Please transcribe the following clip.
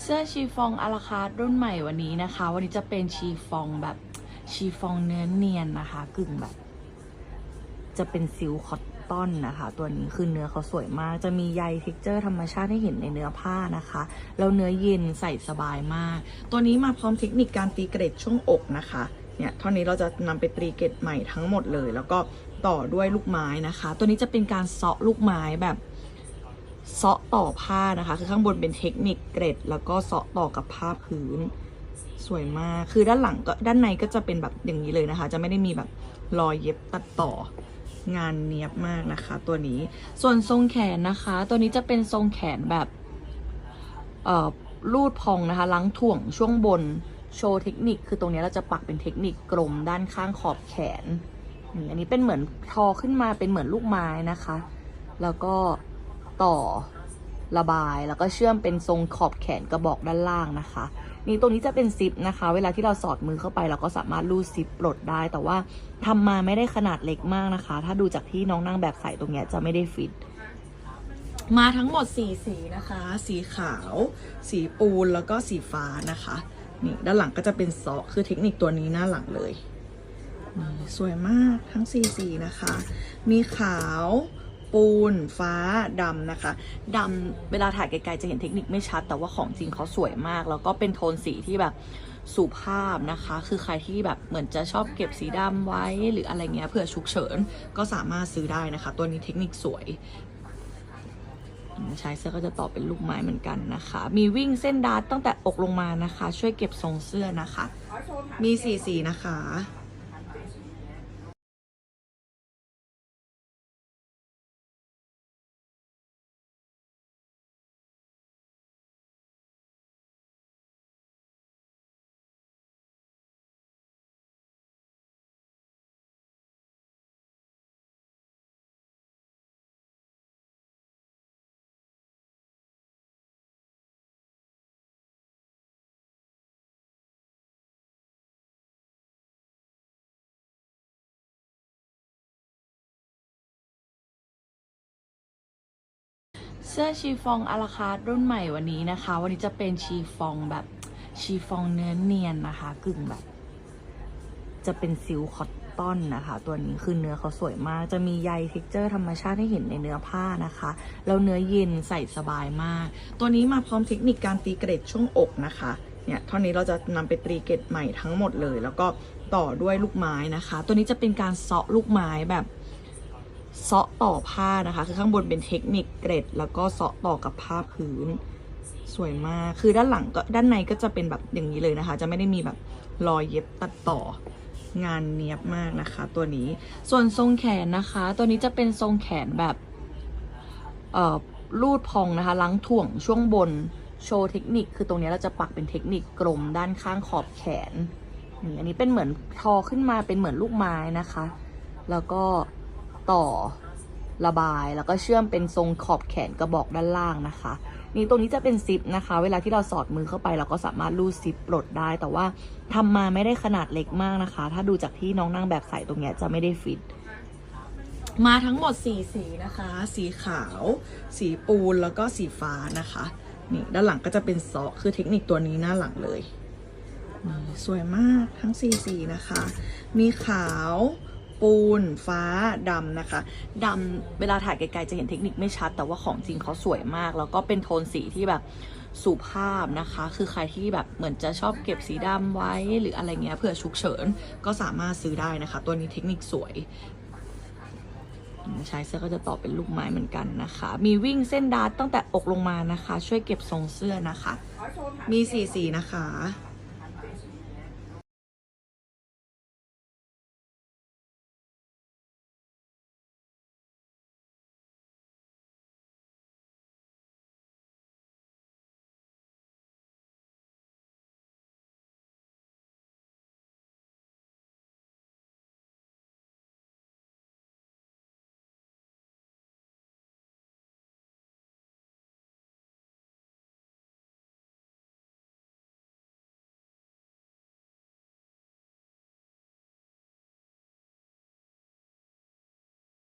เสื้อชีฟองอาราคาร์รุ่นใหม่วันนี้นะคะ วันนี้จะเป็นชีฟองแบบชีฟองเนื้อเนียนนะคะ กึ่งแบบ จะเป็นซิลคอตตอนนะคะ ตัวนี้คือเนื้อเขาสวยมาก จะมีใยเท็กเจอร์ธรรมชาติให้เห็นในเนื้อผ้านะคะ แล้วเนื้อเย็นใส่สบายมาก ตัวนี้มาพร้อมเทคนิคการตีเกรดช่วงอกนะคะเนี่ยเท่านี้เราจะนำไปตีเกรดใหม่ทั้งหมดเลย แล้วก็ต่อด้วยลูกไม้นะคะ ตัวนี้จะเป็นการเซาะลูกไม้แบบ เซาะต่อผ้านะคะ คือข้างบนเป็นเทคนิคเกรดแล้วก็เซาะต่อกับผ้าพื้น สวยมาก คือด้านหลังก็ด้านในก็จะเป็นแบบอย่างนี้เลยนะคะ จะไม่ได้มีแบบรอยเย็บตัดต่องานเนียบมากนะคะ ตัวนี้ ส่วนทรงแขนนะคะ ตัวนี้จะเป็นทรงแขนแบบเอ่อลูดพองนะคะล้างถ่วงช่วงบนโชว์เทคนิค คือตรงนี้เราจะปักเป็นเทคนิคกลมด้านข้างขอบแขนนี่อันนี้เป็นเหมือนทอขึ้นมาเป็นเหมือนลูกไม้นะคะ แล้วก็ ต่อระบายแล้วก็เชื่อมเป็นทรงขอบแขนกระบอกด้านล่างนะคะ นี่ตรงนี้จะเป็นซิปนะคะ เวลาที่เราสอดมือเข้าไป เราก็สามารถรูดซิปปลดได้ แต่ว่าทำมาไม่ได้ขนาดเล็กมากนะคะ ถ้าดูจากที่น้องนางแบบใส่ตรงเนี้ยจะไม่ได้ฟิต มาทั้งหมด4สีนะคะ สีขาว สีปูนแล้วก็สีฟ้านะคะนี่ด้านหลังก็จะเป็นซอคือเทคนิคตัวนี้หน้าหลังเลยสวยมากทั้ง4สีนะคะ มีขาว ปูน ฟ้าดำนะคะดำเวลาถ่ายไกลๆจะเห็นเทคนิคไม่ชัด แต่ว่าของจริงเขาสวยมาก แล้วก็เป็นโทนสีที่แบบสุภาพนะคะ คือใครที่แบบเหมือนจะชอบเก็บสีดำไว้หรืออะไรเงี้ยเผื่อฉุกเฉินก็สามารถซื้อได้นะคะ ตัวนี้เทคนิคสวยใช้เสื้อก็จะต่อเป็นลูกไม้เหมือนกันนะคะ มีวิ่งเส้นดาร์ตตั้งแต่อกลงมานะคะ ช่วยเก็บทรงเสื้อนะคะ มีสีสีนะคะ สื้อชีฟองอาราคาร์ทรุ่นใหม่วันนี้นะคะ วันนี้จะเป็นชีฟองแบบชีฟองเนื้อเนียนนะคะ กึ่งแบบ จะเป็นซิลคอตตอนนะคะ ตัวนี้คือเนื้อเขาสวยมาก จะมีใยเท็กเจอร์ธรรมชาติให้เห็นในเนื้อผ้านะคะ แล้วเนื้อเย็นใส่สบายมาก ตัวนี้มาพร้อมเทคนิคการตีเกรดช่วงอกนะคะเนี่ยเท่านี้เราจะนำไปตรีเกรดใหม่ทั้งหมดเลย แล้วก็ต่อด้วยลูกไม้นะคะ ตัวนี้จะเป็นการเซาะลูกไม้แบบ เซาะต่อผ้านะคะ คือข้างบนเป็นเทคนิคเกรดแล้วก็เซาะต่อกับผ้าพื้น สวยมาก คือด้านหลังก็ด้านในก็จะเป็นแบบอย่างนี้เลยนะคะ จะไม่ได้มีแบบรอยเย็บตัดต่องานเนียบมากนะคะ ตัวนี้ ส่วนทรงแขนนะคะ ตัวนี้จะเป็นทรงแขนแบบเอ่อลูดพองนะคะ ล้างถ่วงช่วงบนโชว์เทคนิค คือตรงนี้เราจะปักเป็นเทคนิคกลมด้านข้างขอบแขนนี่อันนี้เป็นเหมือนทอขึ้นมาเป็นเหมือนลูกไม้นะคะ แล้วก็ ต่อระบายแล้วก็เชื่อมเป็นทรงขอบแขนกระบอกด้านล่างนะคะ นี่ตรงนี้จะเป็นซิปนะคะ เวลาที่เราสอดมือเข้าไป เราก็สามารถรูดซิปปลดได้ แต่ว่าทำมาไม่ได้ขนาดเล็กมากนะคะ ถ้าดูจากที่น้องนางแบบใส่ตรงเนี้ยจะไม่ได้ฟิต มาทั้งหมด4สีนะคะ สีขาว สีปูนแล้วก็สีฟ้านะคะนี่ด้านหลังก็จะเป็นซอคือเทคนิคตัวนี้หน้าหลังเลย สวยมากทั้ง4สีนะคะ มีขาว ปูน ฟ้าดำนะคะดำเวลาถ่ายไกลๆจะเห็นเทคนิคไม่ชัด แต่ว่าของจริงเขาสวยมาก แล้วก็เป็นโทนสีที่แบบสุภาพนะคะ คือใครที่แบบเหมือนจะชอบเก็บสีดำไว้หรืออะไรเงี้ยเผื่อฉุกเฉินก็สามารถซื้อได้นะคะ ตัวนี้เทคนิคสวยใช้เสื้อก็จะต่อเป็นลูกไม้เหมือนกันนะคะ มีวิ่งเส้นดาร์ตตั้งแต่อกลงมานะคะ ช่วยเก็บทรงเสื้อนะคะ มีสีสีนะคะ